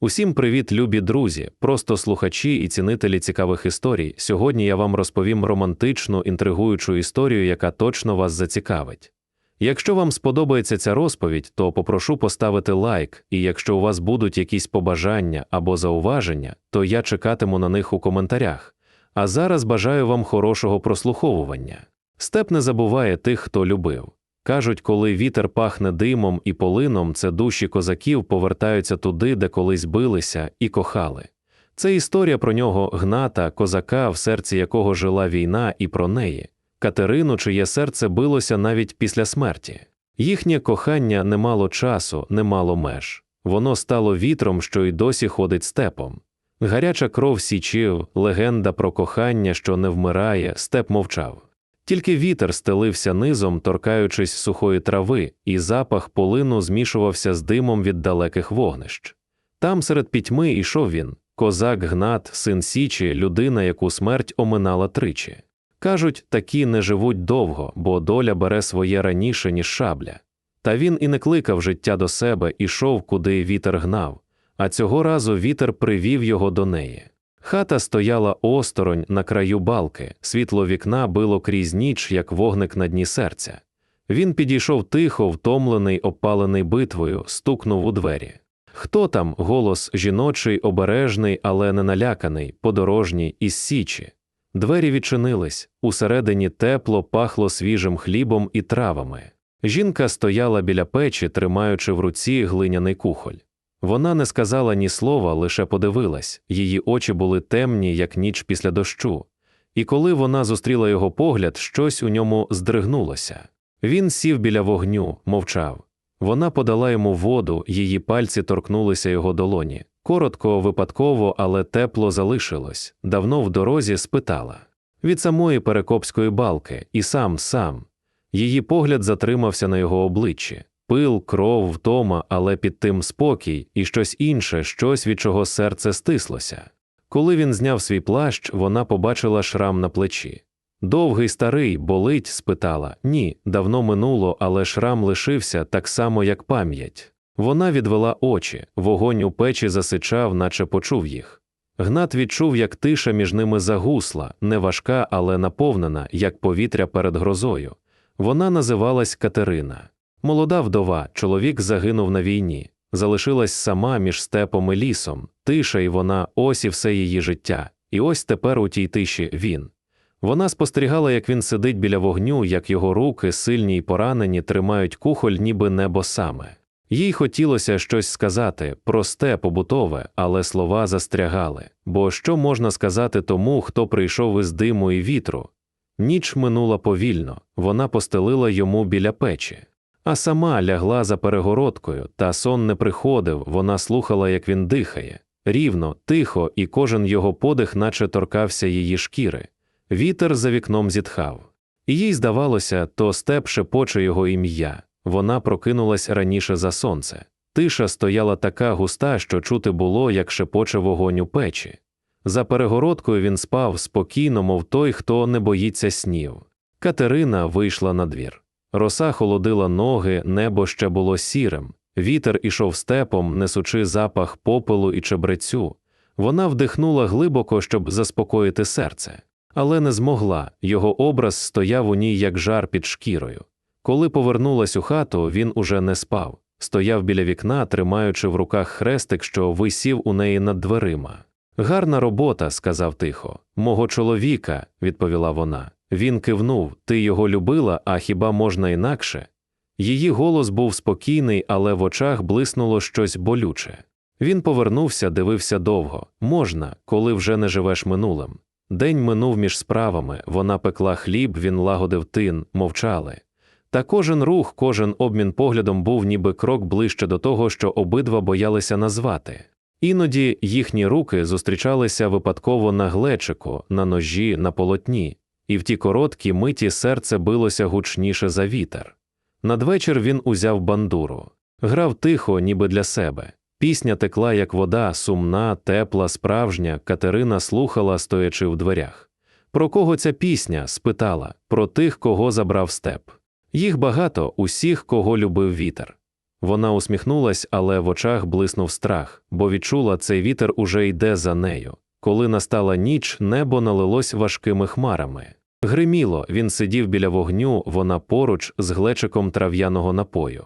Усім привіт, любі друзі, просто слухачі і цінителі цікавих історій. Сьогодні я вам розповім романтичну, інтригуючу історію, яка точно вас зацікавить. Якщо вам сподобається ця розповідь, то попрошу поставити лайк, і якщо у вас будуть якісь побажання або зауваження, то я чекатиму на них у коментарях. А зараз бажаю вам хорошого прослуховування. Степ не забуває тих, хто любив. Кажуть, коли вітер пахне димом і полином, це душі козаків повертаються туди, де колись билися, і кохали. Це історія про нього гната, козака, в серці якого жила війна, і про неї, Катерину, чиє серце билося навіть після смерті. Їхнє кохання не мало часу, не мало меж. Воно стало вітром, що й досі ходить степом. Гаряча кров січив, легенда про кохання, що не вмирає, степ мовчав. Тільки вітер стелився низом, торкаючись сухої трави, і запах полину змішувався з димом від далеких вогнищ. Там серед пітьми йшов він, козак Гнат, син Січі, людина, яку смерть оминала тричі. Кажуть, такі не живуть довго, бо доля бере своє раніше, ніж шабля. Та він і не кликав життя до себе, ішов, куди вітер гнав, а цього разу вітер привів його до неї. Хата стояла осторонь на краю балки, світло вікна било крізь ніч, як вогник на дні серця. Він підійшов тихо, втомлений, опалений битвою, стукнув у двері. Хто там голос жіночий, обережний, але не наляканий, подорожній, із січі. Двері відчинились, усередині тепло пахло свіжим хлібом і травами. Жінка стояла біля печі, тримаючи в руці глиняний кухоль. Вона не сказала ні слова, лише подивилась, її очі були темні, як ніч після дощу, і коли вона зустріла його погляд, щось у ньому здригнулося. Він сів біля вогню, мовчав. Вона подала йому воду, її пальці торкнулися його долоні. Коротко, випадково, але тепло залишилось, давно в дорозі спитала від самої перекопської балки, і сам сам. Її погляд затримався на його обличчі. Пил, кров, втома, але під тим спокій і щось інше, щось від чого серце стислося. Коли він зняв свій плащ, вона побачила шрам на плечі. Довгий старий, болить? спитала. Ні, давно минуло, але шрам лишився так само, як пам'ять. Вона відвела очі, вогонь у печі засичав, наче почув їх. Гнат відчув, як тиша між ними загусла, не важка, але наповнена, як повітря перед грозою. Вона називалась Катерина. Молода вдова, чоловік загинув на війні, залишилась сама між степом і лісом, тиша і вона, ось і все її життя, і ось тепер у тій тиші він. Вона спостерігала, як він сидить біля вогню, як його руки, сильні й поранені, тримають кухоль, ніби небо саме. Їй хотілося щось сказати, просте, побутове, але слова застрягали. Бо що можна сказати тому, хто прийшов із диму і вітру? Ніч минула повільно, вона постелила йому біля печі а сама лягла за перегородкою, та сон не приходив, вона слухала, як він дихає, рівно, тихо, і кожен його подих, наче торкався її шкіри. Вітер за вікном зітхав. Їй здавалося, то степ шепоче його ім'я. Вона прокинулась раніше за сонце. Тиша стояла така густа, що чути було, як шепоче вогонь у печі. За перегородкою він спав спокійно, мов той, хто не боїться снів. Катерина вийшла на двір. Роса холодила ноги, небо ще було сірим, вітер ішов степом, несучи запах попелу і чебрецю. Вона вдихнула глибоко, щоб заспокоїти серце, але не змогла його образ стояв у ній, як жар під шкірою. Коли повернулась у хату, він уже не спав, стояв біля вікна, тримаючи в руках хрестик, що висів у неї над дверима. Гарна робота, сказав тихо. Мого чоловіка, відповіла вона. Він кивнув Ти його любила, а хіба можна інакше? Її голос був спокійний, але в очах блиснуло щось болюче. Він повернувся, дивився довго можна, коли вже не живеш минулим. День минув між справами, вона пекла хліб, він лагодив тин, мовчали. Та кожен рух, кожен обмін поглядом був ніби крок ближче до того, що обидва боялися назвати. Іноді їхні руки зустрічалися випадково на глечику, на ножі, на полотні і в ті короткі миті серце билося гучніше за вітер. Надвечір він узяв бандуру, грав тихо, ніби для себе. Пісня текла, як вода, сумна, тепла, справжня. Катерина слухала, стоячи в дверях. Про кого ця пісня? спитала, про тих, кого забрав степ. Їх багато, усіх, кого любив вітер. Вона усміхнулась, але в очах блиснув страх, бо відчула, цей вітер уже йде за нею. Коли настала ніч, небо налилось важкими хмарами. Гриміло, він сидів біля вогню, вона поруч з глечиком трав'яного напою.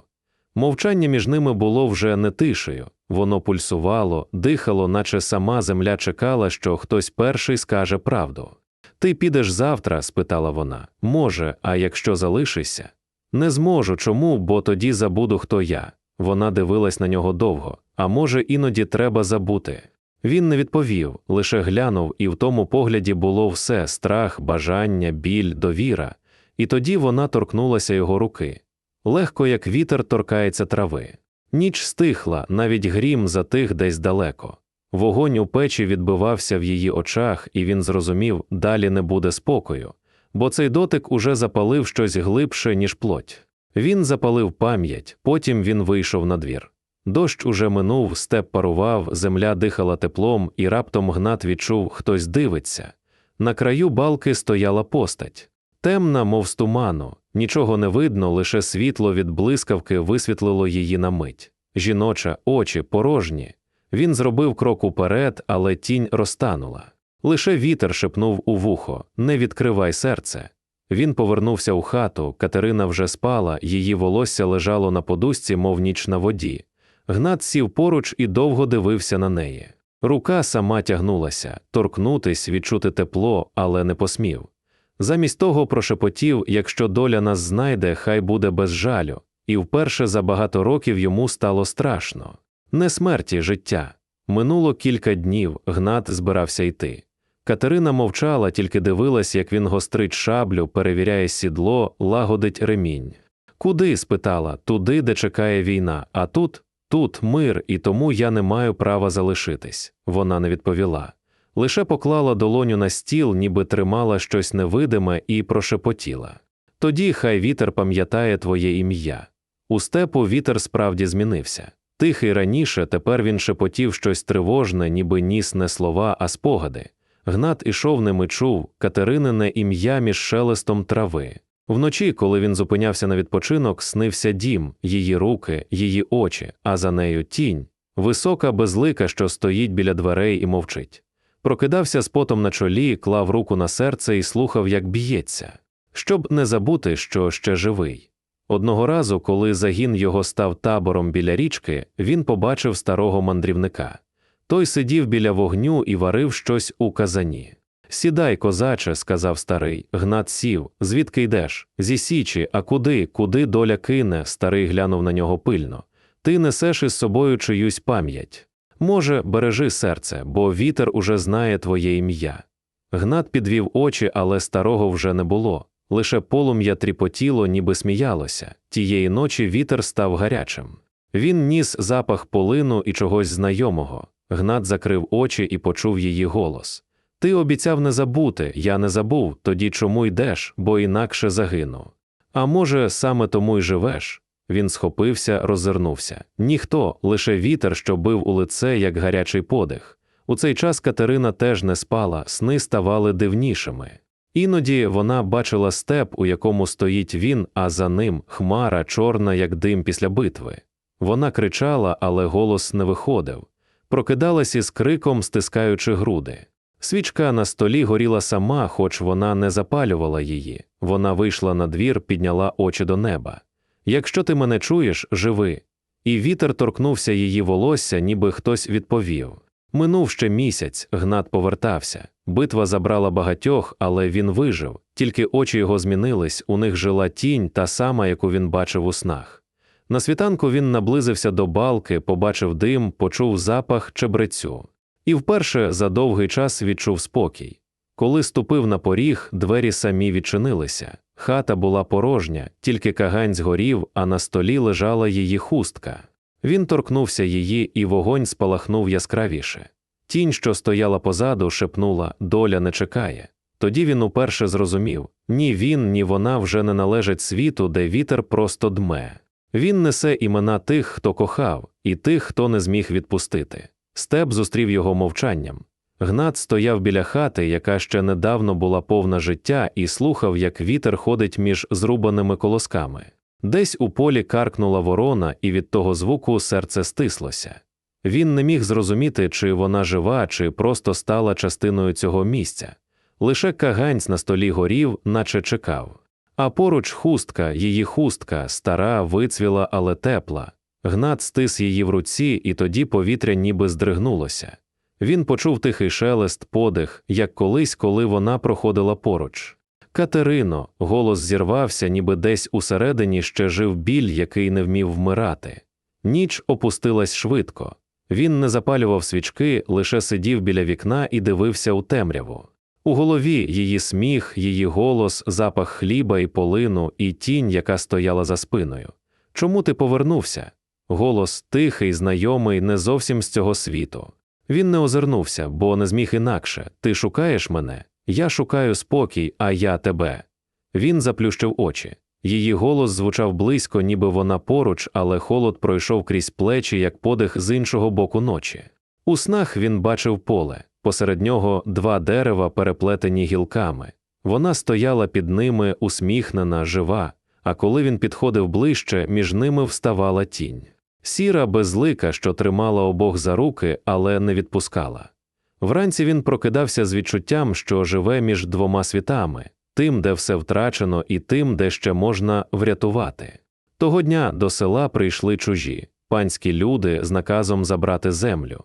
Мовчання між ними було вже не тишею, воно пульсувало, дихало, наче сама земля чекала, що хтось перший скаже правду. Ти підеш завтра? спитала вона. Може, а якщо залишишся? Не зможу. Чому, бо тоді забуду, хто я. Вона дивилась на нього довго, а може, іноді треба забути. Він не відповів, лише глянув, і в тому погляді було все страх, бажання, біль, довіра, і тоді вона торкнулася його руки. Легко, як вітер торкається трави. Ніч стихла, навіть грім затих десь далеко. Вогонь у печі відбивався в її очах, і він зрозумів, далі не буде спокою, бо цей дотик уже запалив щось глибше, ніж плоть. Він запалив пам'ять, потім він вийшов на двір. Дощ уже минув, степ парував, земля дихала теплом, і раптом гнат відчув, хтось дивиться. На краю балки стояла постать. Темна, мов з туману, нічого не видно, лише світло від блискавки висвітлило її на мить. Жіноча, очі порожні. Він зробив крок уперед, але тінь розтанула. Лише вітер шепнув у вухо Не відкривай серце. Він повернувся у хату, Катерина вже спала, її волосся лежало на подушці, мов ніч на воді. Гнат сів поруч і довго дивився на неї. Рука сама тягнулася, торкнутись, відчути тепло, але не посмів. Замість того прошепотів якщо доля нас знайде, хай буде без жалю, і вперше за багато років йому стало страшно. Не смерті життя. Минуло кілька днів, гнат збирався йти. Катерина мовчала, тільки дивилась, як він гострить шаблю, перевіряє сідло, лагодить ремінь. Куди? спитала, туди, де чекає війна, а тут, тут мир, і тому я не маю права залишитись. Вона не відповіла. Лише поклала долоню на стіл, ніби тримала щось невидиме, і прошепотіла. Тоді хай вітер пам'ятає твоє ім'я. У степу вітер справді змінився. Тихий раніше, тепер він шепотів щось тривожне, ніби ніс не слова, а спогади. Гнат ішов ними чув Катеринине ім'я між шелестом трави. Вночі, коли він зупинявся на відпочинок, снився дім, її руки, її очі, а за нею тінь, висока безлика, що стоїть біля дверей і мовчить. Прокидався з потом на чолі, клав руку на серце і слухав, як б'ється, щоб не забути, що ще живий. Одного разу, коли загін його став табором біля річки, він побачив старого мандрівника. Той сидів біля вогню і варив щось у казані. Сідай, козаче, сказав старий, гнат сів. Звідки йдеш? Зі січі, а куди, куди доля кине? Старий глянув на нього пильно. Ти несеш із собою чиюсь пам'ять. Може, бережи серце, бо вітер уже знає твоє ім'я. Гнат підвів очі, але старого вже не було. Лише полум'я тріпотіло, ніби сміялося. Тієї ночі вітер став гарячим. Він ніс запах полину і чогось знайомого. Гнат закрив очі і почув її голос. Ти обіцяв не забути, я не забув, тоді чому йдеш, бо інакше загину. А може, саме тому й живеш? Він схопився, роззирнувся. Ніхто, лише вітер, що бив у лице, як гарячий подих. У цей час Катерина теж не спала, сни ставали дивнішими. Іноді вона бачила степ, у якому стоїть він, а за ним хмара, чорна, як дим після битви. Вона кричала, але голос не виходив. Прокидалась із криком, стискаючи груди. Свічка на столі горіла сама, хоч вона не запалювала її. Вона вийшла на двір, підняла очі до неба. Якщо ти мене чуєш, живи. І вітер торкнувся її волосся, ніби хтось відповів. Минув ще місяць, гнат повертався. Битва забрала багатьох, але він вижив, тільки очі його змінились, у них жила тінь, та сама, яку він бачив у снах. На світанку він наблизився до балки, побачив дим, почув запах чебрецю. І вперше за довгий час відчув спокій. Коли ступив на поріг, двері самі відчинилися. Хата була порожня, тільки кагань згорів, а на столі лежала її хустка. Він торкнувся її, і вогонь спалахнув яскравіше. Тінь, що стояла позаду, шепнула доля не чекає. Тоді він уперше зрозумів ні він, ні вона вже не належать світу, де вітер просто дме. Він несе імена тих, хто кохав, і тих, хто не зміг відпустити. Степ зустрів його мовчанням. Гнат стояв біля хати, яка ще недавно була повна життя, і слухав, як вітер ходить між зрубаними колосками. Десь у полі каркнула ворона, і від того звуку серце стислося. Він не міг зрозуміти, чи вона жива, чи просто стала частиною цього місця. Лише каганць на столі горів, наче чекав. А поруч хустка, її хустка, стара, вицвіла, але тепла. Гнат стис її в руці, і тоді повітря ніби здригнулося. Він почув тихий шелест, подих, як колись, коли вона проходила поруч. Катерино, голос зірвався, ніби десь усередині ще жив біль, який не вмів вмирати. Ніч опустилась швидко. Він не запалював свічки, лише сидів біля вікна і дивився у темряву. У голові її сміх, її голос, запах хліба і полину, і тінь, яка стояла за спиною. Чому ти повернувся? Голос тихий, знайомий, не зовсім з цього світу. Він не озирнувся, бо не зміг інакше. Ти шукаєш мене? Я шукаю спокій, а я тебе. Він заплющив очі. Її голос звучав близько, ніби вона поруч, але холод пройшов крізь плечі, як подих з іншого боку ночі. У снах він бачив поле, посеред нього два дерева, переплетені гілками. Вона стояла під ними, усміхнена, жива, а коли він підходив ближче, між ними вставала тінь. Сіра безлика, що тримала обох за руки, але не відпускала. Вранці він прокидався з відчуттям, що живе між двома світами тим, де все втрачено, і тим, де ще можна врятувати. Того дня до села прийшли чужі, панські люди з наказом забрати землю.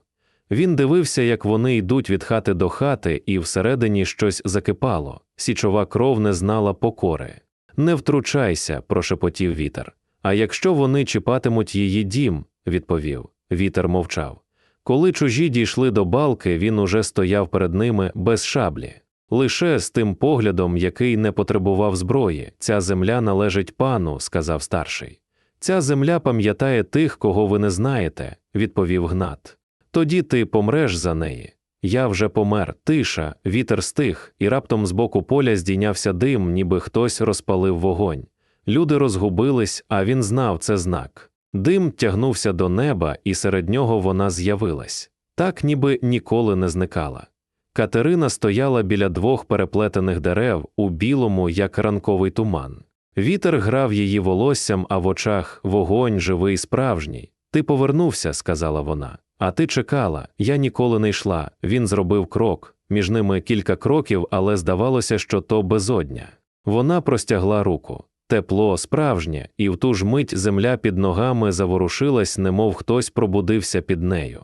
Він дивився, як вони йдуть від хати до хати, і всередині щось закипало, січова кров не знала покори. Не втручайся, прошепотів вітер. А якщо вони чіпатимуть її дім, відповів. Вітер мовчав. Коли чужі дійшли до балки, він уже стояв перед ними без шаблі. Лише з тим поглядом, який не потребував зброї, ця земля належить пану, сказав старший. Ця земля пам'ятає тих, кого ви не знаєте, відповів Гнат. Тоді ти помреш за неї. Я вже помер, тиша, вітер стих, і раптом з боку поля здійнявся дим, ніби хтось розпалив вогонь. Люди розгубились, а він знав це знак. Дим тягнувся до неба, і серед нього вона з'явилась, так ніби ніколи не зникала. Катерина стояла біля двох переплетених дерев у білому, як ранковий туман. Вітер грав її волоссям, а в очах вогонь живий справжній. Ти повернувся, сказала вона. А ти чекала, я ніколи не йшла. Він зробив крок, між ними кілька кроків, але здавалося, що то безодня. Вона простягла руку. Тепло, справжнє, і в ту ж мить земля під ногами заворушилась, немов хтось пробудився під нею.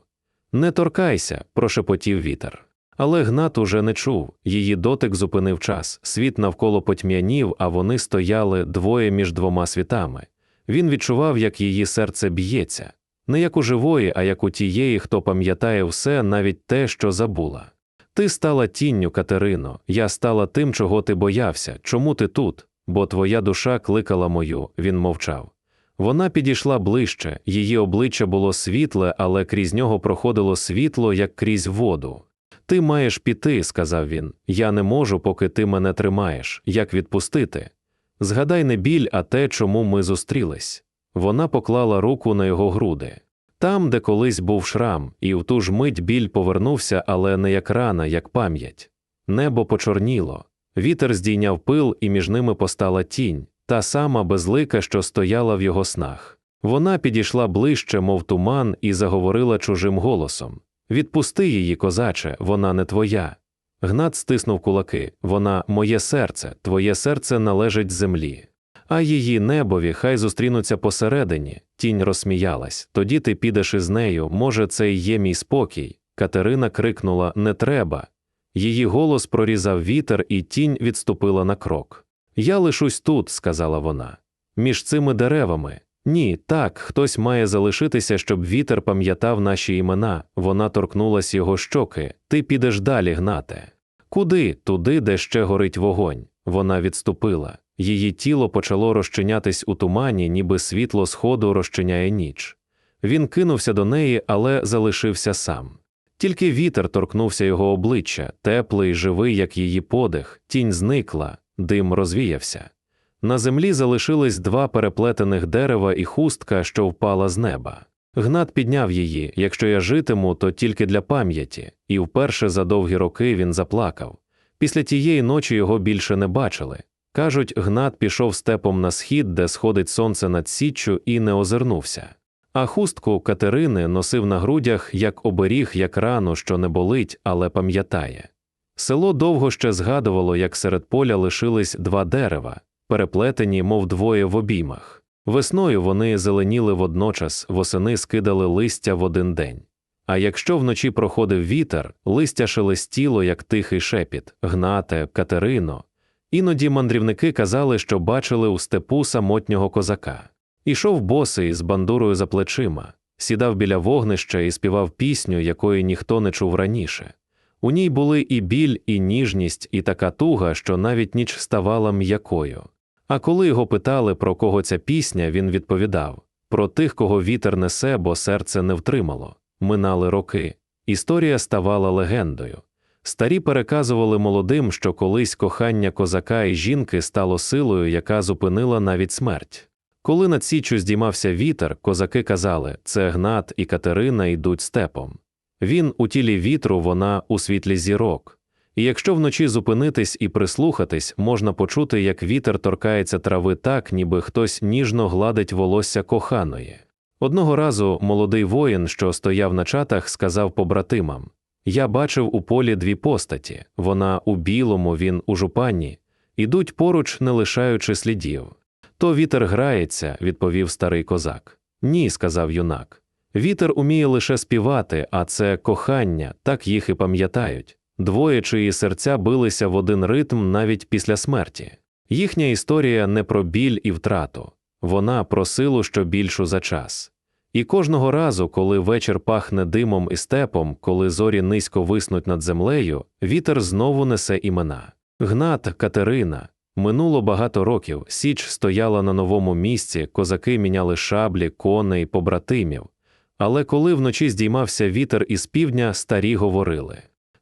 Не торкайся, прошепотів вітер. Але Гнат уже не чув, її дотик зупинив час, світ навколо потьмянів, а вони стояли двоє між двома світами. Він відчував, як її серце б'ється, не як у живої, а як у тієї, хто пам'ятає все, навіть те, що забула. Ти стала тінню, Катерино, я стала тим, чого ти боявся. Чому ти тут? Бо твоя душа кликала мою, він мовчав. Вона підійшла ближче, її обличчя було світле, але крізь нього проходило світло, як крізь воду. Ти маєш піти, сказав він. Я не можу, поки ти мене тримаєш. Як відпустити? Згадай не біль, а те, чому ми зустрілись. Вона поклала руку на його груди. Там, де колись був шрам, і в ту ж мить біль повернувся, але не як рана, як пам'ять. Небо почорніло. Вітер здійняв пил, і між ними постала тінь, та сама безлика, що стояла в його снах. Вона підійшла ближче, мов туман, і заговорила чужим голосом Відпусти її, козаче, вона не твоя. Гнат стиснув кулаки вона моє серце, твоє серце належить землі. А її небові хай зустрінуться посередині. Тінь розсміялась. Тоді ти підеш із нею, може, це й є мій спокій. Катерина крикнула Не треба. Її голос прорізав вітер, і тінь відступила на крок. Я лишусь тут, сказала вона. Між цими деревами. Ні, так, хтось має залишитися, щоб вітер пам'ятав наші імена. Вона торкнулась його щоки. Ти підеш далі, гнате. Куди? Туди, де ще горить вогонь. Вона відступила. Її тіло почало розчинятись у тумані, ніби світло сходу розчиняє ніч. Він кинувся до неї, але залишився сам. Тільки вітер торкнувся його обличчя, теплий, живий, як її подих, тінь зникла, дим розвіявся. На землі залишились два переплетених дерева і хустка, що впала з неба. Гнат підняв її якщо я житиму, то тільки для пам'яті, і вперше за довгі роки він заплакав. Після тієї ночі його більше не бачили. Кажуть, Гнат пішов степом на схід, де сходить сонце над січчю, і не озирнувся. А хустку Катерини носив на грудях як оберіг, як рану, що не болить, але пам'ятає. Село довго ще згадувало, як серед поля лишились два дерева, переплетені, мов двоє в обіймах. Весною вони зеленіли водночас, восени скидали листя в один день. А якщо вночі проходив вітер, листя шелестіло, як тихий шепіт, гнате, Катерино. Іноді мандрівники казали, що бачили у степу самотнього козака. Ішов босий з бандурою за плечима, сідав біля вогнища і співав пісню, якої ніхто не чув раніше. У ній були і біль, і ніжність, і така туга, що навіть ніч ставала м'якою. А коли його питали, про кого ця пісня, він відповідав про тих, кого вітер несе, бо серце не втримало. Минали роки. Історія ставала легендою. Старі переказували молодим, що колись кохання козака і жінки стало силою, яка зупинила навіть смерть. Коли над січчю здіймався вітер, козаки казали це Гнат і Катерина йдуть степом. Він у тілі вітру, вона у світлі зірок. І якщо вночі зупинитись і прислухатись, можна почути, як вітер торкається трави так, ніби хтось ніжно гладить волосся коханої. Одного разу молодий воїн, що стояв на чатах, сказав побратимам Я бачив у полі дві постаті вона у білому, він у жупані, ідуть поруч, не лишаючи слідів. То вітер грається, відповів старий козак. Ні, сказав юнак. Вітер уміє лише співати, а це кохання, так їх і пам'ятають. Двоє чиї серця билися в один ритм навіть після смерті. Їхня історія не про біль і втрату, вона про силу, що більшу за час. І кожного разу, коли вечір пахне димом і степом, коли зорі низько виснуть над землею, вітер знову несе імена. Гнат, Катерина. Минуло багато років, Січ стояла на новому місці, козаки міняли шаблі, коней, побратимів. Але коли вночі здіймався вітер із півдня, старі говорили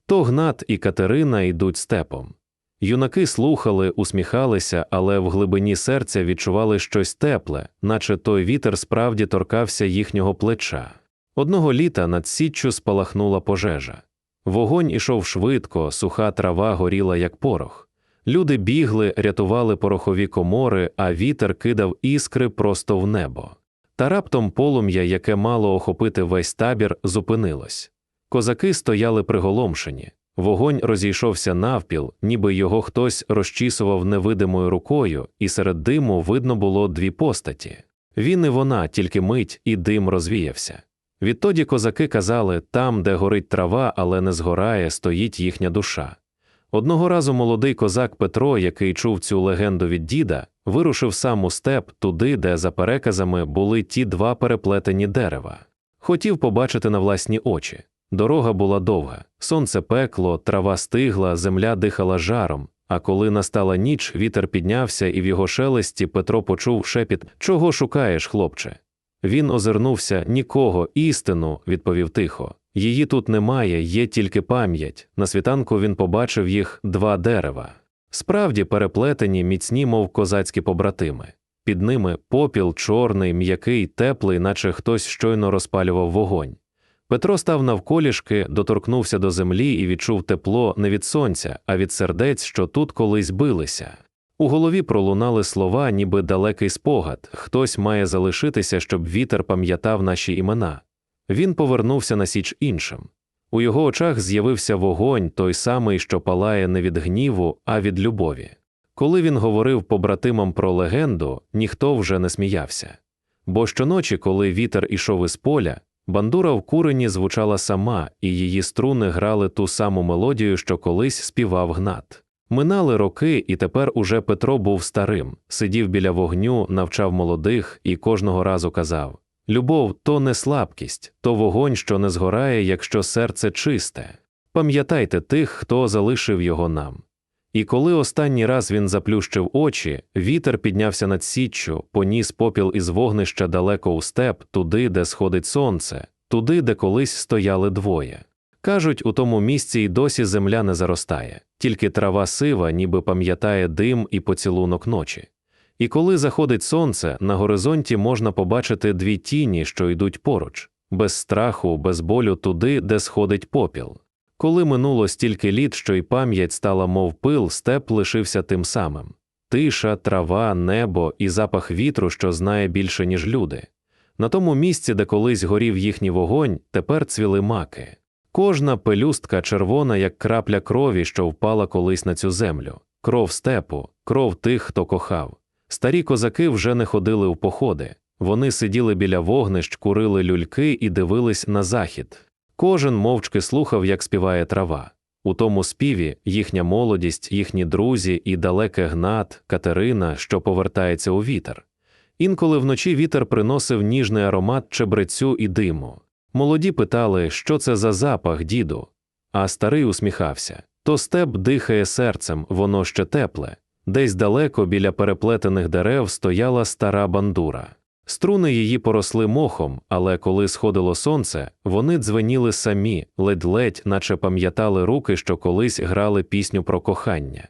то Гнат і Катерина йдуть степом. Юнаки слухали, усміхалися, але в глибині серця відчували щось тепле, наче той вітер справді торкався їхнього плеча. Одного літа над січчю спалахнула пожежа. Вогонь ішов швидко, суха трава горіла, як порох. Люди бігли, рятували порохові комори, а вітер кидав іскри просто в небо. Та раптом полум'я, яке мало охопити весь табір, зупинилось. Козаки стояли приголомшені. Вогонь розійшовся навпіл, ніби його хтось розчісував невидимою рукою, і серед диму видно було дві постаті. Він і вона, тільки мить, і дим розвіявся. Відтоді козаки казали там, де горить трава, але не згорає, стоїть їхня душа. Одного разу молодий козак Петро, який чув цю легенду від діда, вирушив сам у степ туди, де, за переказами, були ті два переплетені дерева. Хотів побачити на власні очі. Дорога була довга, сонце пекло, трава стигла, земля дихала жаром. А коли настала ніч, вітер піднявся, і в його шелесті Петро почув шепіт Чого шукаєш, хлопче? Він озирнувся нікого, істину, відповів тихо. Її тут немає, є тільки пам'ять. На світанку він побачив їх два дерева. Справді переплетені, міцні, мов козацькі побратими. Під ними попіл чорний, м'який, теплий, наче хтось щойно розпалював вогонь. Петро став навколішки, доторкнувся до землі і відчув тепло не від сонця, а від сердець, що тут колись билися. У голові пролунали слова, ніби далекий спогад хтось має залишитися, щоб вітер пам'ятав наші імена. Він повернувся на січ іншим. У його очах з'явився вогонь, той самий, що палає не від гніву, а від любові. Коли він говорив побратимам про легенду, ніхто вже не сміявся. Бо щоночі, коли вітер ішов із поля, Бандура в курені звучала сама, і її струни грали ту саму мелодію, що колись співав гнат. Минали роки, і тепер уже Петро був старим, сидів біля вогню, навчав молодих і кожного разу казав Любов то не слабкість, то вогонь, що не згорає, якщо серце чисте. Пам'ятайте тих, хто залишив його нам. І коли останній раз він заплющив очі, вітер піднявся над січчю, поніс попіл із вогнища далеко у степ, туди, де сходить сонце, туди, де колись стояли двоє. Кажуть, у тому місці й досі земля не заростає, тільки трава сива, ніби пам'ятає дим і поцілунок ночі. І коли заходить сонце, на горизонті можна побачити дві тіні, що йдуть поруч, без страху, без болю туди, де сходить попіл. Коли минуло стільки літ, що й пам'ять стала, мов пил, степ лишився тим самим. тиша, трава, небо і запах вітру, що знає більше, ніж люди. На тому місці, де колись горів їхній вогонь, тепер цвіли маки. Кожна пелюстка червона, як крапля крові, що впала колись на цю землю, кров степу, кров тих, хто кохав. Старі козаки вже не ходили у походи. Вони сиділи біля вогнищ, курили люльки і дивились на захід. Кожен мовчки слухав, як співає трава. У тому співі їхня молодість, їхні друзі і далеке гнат, Катерина, що повертається у вітер. Інколи вночі вітер приносив ніжний аромат чебрецю і диму. Молоді питали, що це за запах, діду. А старий усміхався то степ дихає серцем, воно ще тепле. Десь далеко біля переплетених дерев стояла стара бандура. Струни її поросли мохом, але коли сходило сонце, вони дзвеніли самі, ледь-ледь, наче пам'ятали руки, що колись грали пісню про кохання.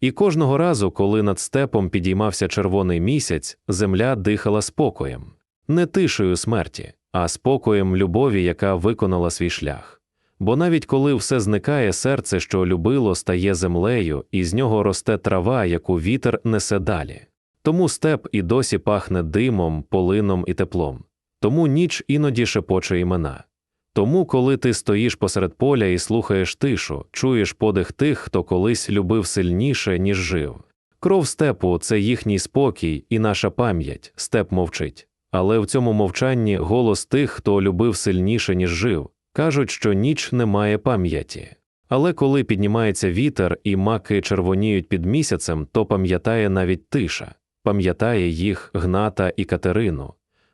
І кожного разу, коли над степом підіймався червоний місяць, земля дихала спокоєм, не тишею смерті, а спокоєм любові, яка виконала свій шлях. Бо навіть коли все зникає, серце, що любило, стає землею, і з нього росте трава, яку вітер несе далі. Тому степ і досі пахне димом, полином і теплом, тому ніч іноді шепоче імена. Тому, коли ти стоїш посеред поля і слухаєш тишу, чуєш подих тих, хто колись любив сильніше, ніж жив. Кров степу це їхній спокій і наша пам'ять, степ мовчить. Але в цьому мовчанні голос тих, хто любив сильніше, ніж жив, кажуть, що ніч не має пам'яті. Але коли піднімається вітер і маки червоніють під місяцем, то пам'ятає навіть тиша, пам'ятає їх Гната і Катерину,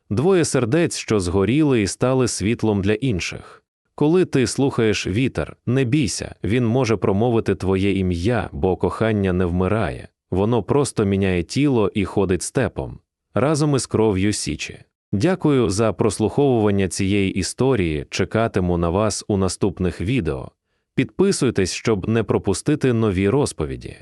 двоє сердець, що згоріли і стали світлом для інших. Коли ти слухаєш вітер, не бійся, він може промовити твоє ім'я, бо кохання не вмирає, воно просто міняє тіло і ходить степом разом із кров'ю Січі. Дякую за прослуховування цієї історії. Чекатиму на вас у наступних відео. Підписуйтесь, щоб не пропустити нові розповіді.